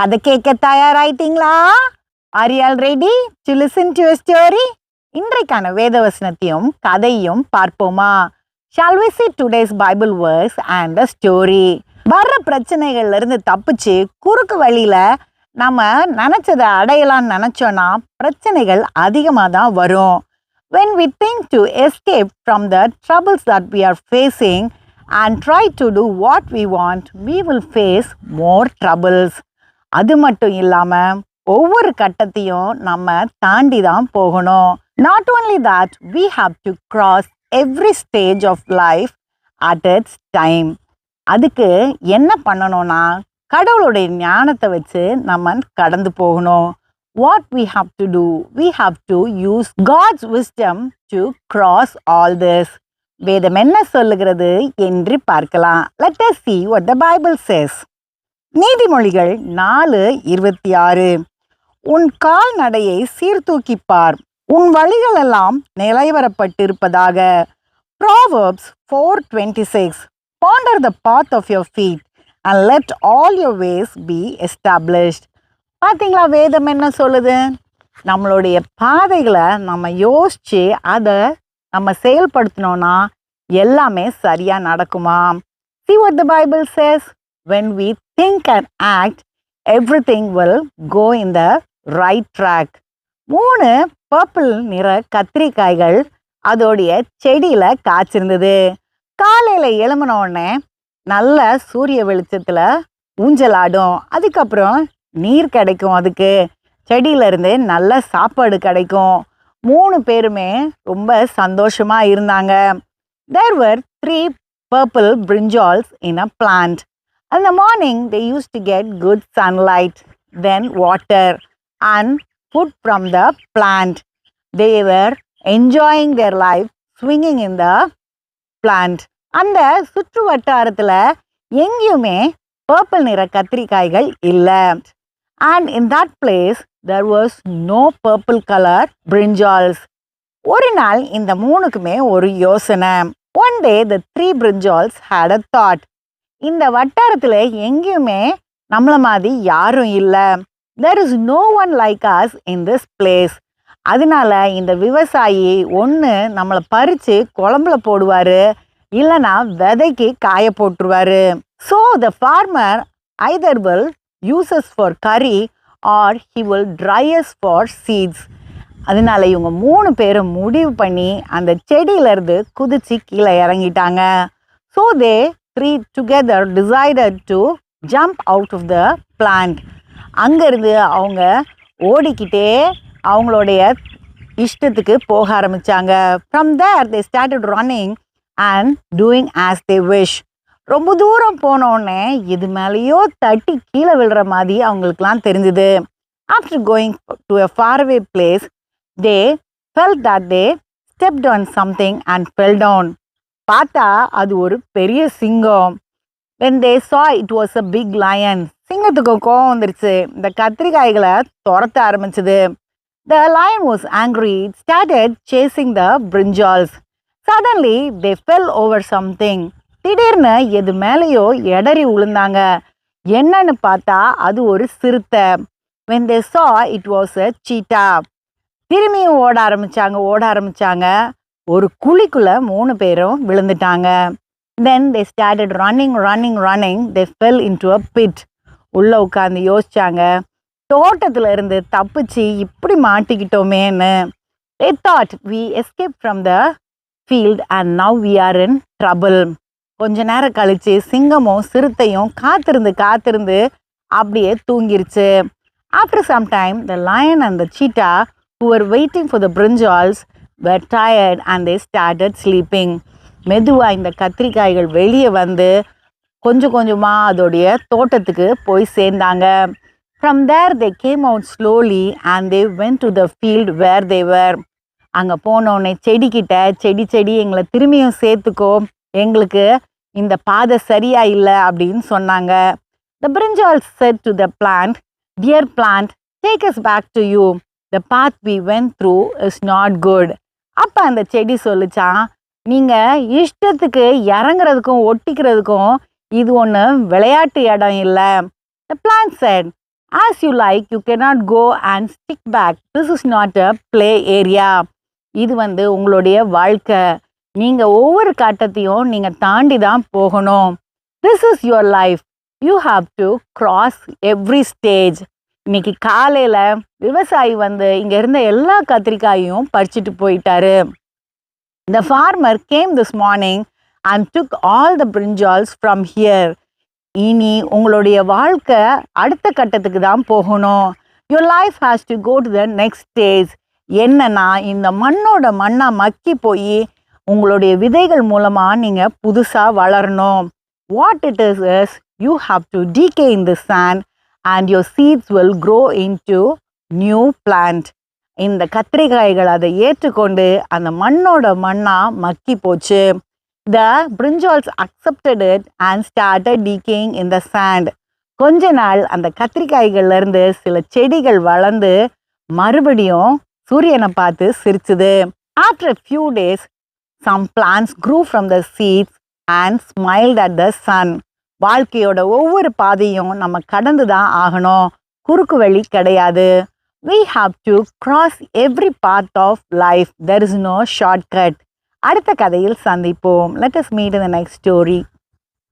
கதை கேட்க தயாராயிட்டீங்களா? Are all ready to listen to story இன்றைக்கான வேதவசனத்தையும் கதையும் பார்ப்போமா? Shall we see today's Bible verse and a story வர்ற பிரச்சனைகள்ல இருந்து தப்பிச்சு குறுக்கு வழியில நம்ம நினைச்சதை அடையலாம்னு நினச்சோன்னா பிரச்சனைகள் அதிகமாக தான் வரும். When we think to escape from the troubles that we are facing and try to do what we want we will face more troubles அது மட்டும் இல்லாம ஒவ்வொரு கட்டத்தையும் நம்ம தாண்டி தான் போகணும் not only that we have to cross every stage of life at its time அதுக்கு என்ன பண்ணணும்னா கடவுளுடைய ஞானத்தை வச்சு நம்ம கடந்து போகணும் what we have to do we have to use God's wisdom to cross all this வேதம் என்ன சொல்லுகிறது என்று பார்க்கலாம் let us see what the Bible says நீதிமொழிகள் நாலு இருபத்தி ஆறு. உன் கால்நடையை சீர்தூக்கிப்பார். உன் வழிகளெல்லாம் நிலைவரப்பட்டிருப்பதாக. Proverbs four twenty six ponder the path of your feet and let all your ways be established பார்த்தீங்களா வேதம் என்ன சொல்லுது? நம்மளுடைய பாதைகளை நம்ம யோசித்து அதை நம்ம செயல்படுத்தினோன்னா எல்லாமே சரியாக நடக்குமா? See what the Bible says when we think and act everything will go in the right track மூணு பர்பிள் நிற கத்திரிக்காய்கள் அதோடைய செடியில் காய்ச்சிருந்தது. காலையில் எழும்பின உடனே நல்ல சூரிய ஊஞ்சல் ஊஞ்சலாடும். அதுக்கப்புறம் நீர் கிடைக்கும் அதுக்கு. செடியிலேருந்து நல்ல சாப்பாடு கிடைக்கும். மூணு பேருமே ரொம்ப சந்தோஷமாக இருந்தாங்க. There were three purple brinjals in a plant அந்த morning they use to get good sunlight then water and food from the plant they were enjoying their life swinging in the plant அந்த சுற்று வட்டாரத்தில் எங்கேயுமே purple நிற கத்திரிக்காய்கள் இல்லை. And in that place there was no purple colour brinjals ஒரு நாள் இந்த மூணுக்குமே ஒரு யோசனை. One day the three brinjals had a thought இந்த வட்டாரத்தில் எங்கேயுமே நம்மளை மாதிரி யாரும் இல்லை. There is no one like us in this place அதனால இந்த விவசாயி ஒன்று நம்மளை பறித்து குழம்புல போடுவார். இல்லைன்னா விதைக்கு காய போட்டுருவாரு. So the farmer either will uses for curry or he will tries for seeds அதனால இவங்க மூணு பேரும் முடிவு பண்ணி அந்த செடியிலேருந்து குதிச்சு கீழே இறங்கிட்டாங்க. So they three together decided to jump out of the plant அங்கேருந்து அவங்க ஓடிக்கிட்டே அவங்களுடைய இஷ்டத்துக்கு போக ஆரம்பித்தாங்க from there they started running and doing as they wish ரொம்ப தூரம் போனோடனே இது மேலேயோ தட்டி கீழே விழுற மாதிரி அவங்களுக்குலாம் தெரிஞ்சுது. After going to a faraway place they fell that they step down something and fell down பார்த்தா அது ஒரு பெரிய சிங்கம். When they saw it was a big lion சிங்கத்துக்கு கோவம் வந்துருச்சு. இந்த கத்திரிக்காய்களை துரத்த ஆரம்பிச்சது. The lion was angry it started chasing the brinjals suddenly they fell over something திடீர்னு எது மேலேயோ எடறி விழுந்தாங்க என்னன்னு பார்த்தா அது ஒரு சிறுத்தை. When they saw it was அ சீட்டா திரும்பியும் ஓட ஆரம்பிச்சாங்க ஓட ஆரம்பிச்சாங்க. ஒரு குழிக்குள்ள மூணு பேரும் விழுந்துட்டாங்க. Then they started running running running they fell into a pit உள்ளே உட்காந்து யோசிச்சாங்க. தோட்டத்தில் இருந்து தப்பிச்சு இப்படி மாட்டிக்கிட்டோமேன்னு. They thought we escape from the field and now we are in trouble கொஞ்ச நேரம் கழித்து சிங்கமும் சிறுத்தையும் காத்திருந்து காத்திருந்து அப்படியே தூங்கிருச்சு. After some time the lion and the cheetah who are waiting for the brinjals were tired and they started sleeping. மெதுவாக இந்த கத்திரிக்காய்கள் வெளியே வந்து கொஞ்சம் கொஞ்சமாக அதோடைய தோட்டத்துக்கு போய் சேர்ந்தாங்க. From there they came out slowly and they went to the field where they were அங்கே போனோடனே செடிக்கிட்ட செடி செடி எங்களை திரும்பியும் சேர்த்துக்கோ எங்களுக்கு இந்த பாதை சரியா இல்லை அப்படின்னு சொன்னாங்க. The brinjal said to the plant dear plant take us back to you the path we went through is not good அப்போ அந்த செடி சொல்லிச்சான் நீங்கள் இஷ்டத்துக்கு இறங்குறதுக்கும் ஒட்டிக்கிறதுக்கும் இது ஒன்று விளையாட்டு இடம் இல்லை. The plan said as you like you cannot go and stick back this is not a play area இது வந்து உங்களுடைய வாழ்க்கை. நீங்கள் ஒவ்வொரு கட்டத்தையும் நீங்கள் தாண்டி தான் போகணும். This is your life you have to cross every stage இன்னைக்கு காலையில் விவசாயி வந்து இங்கே இருந்த எல்லா கத்திரிக்காயும் பறிச்சுட்டு போயிட்டாரு. The farmer came this morning and took all the brinjals from here இனி உங்களுடைய வாழ்க்கை அடுத்த கட்டத்துக்கு தான் போகணும். Your life has to go to the next stage என்னன்னா இந்த மண்ணோட மண்ணாக மக்கி போய் உங்களுடைய விதைகள் மூலமாக நீங்கள் புதுசாக வளரணும். What it is is you have to decay in the sand and your seeds will grow into new plant இந்த கத்திரிக்காய்கள் அதை ஏற்றுக்கொண்டு அந்த மண்ணோட மண்ணாக மக்கி போச்சு. The brinjals accepted it and started decaying in the sand கொஞ்ச நாள் அந்த கத்திரிக்காய்கள்லேருந்து சில செடிகள் வளர்ந்து மறுபடியும் சூரியனை பார்த்து சிரிச்சுது. After few days some plants grew from the seeds and smiled at the sun வாழ்க்கையோட ஒவ்வொரு பாதையும் நம்ம கடந்து தான் ஆகணும் குறுக்கு வழி கிடையாது we have to cross every part of life there is no shortcut அடுத்த கதையில் சந்திப்போம் let us meet the next story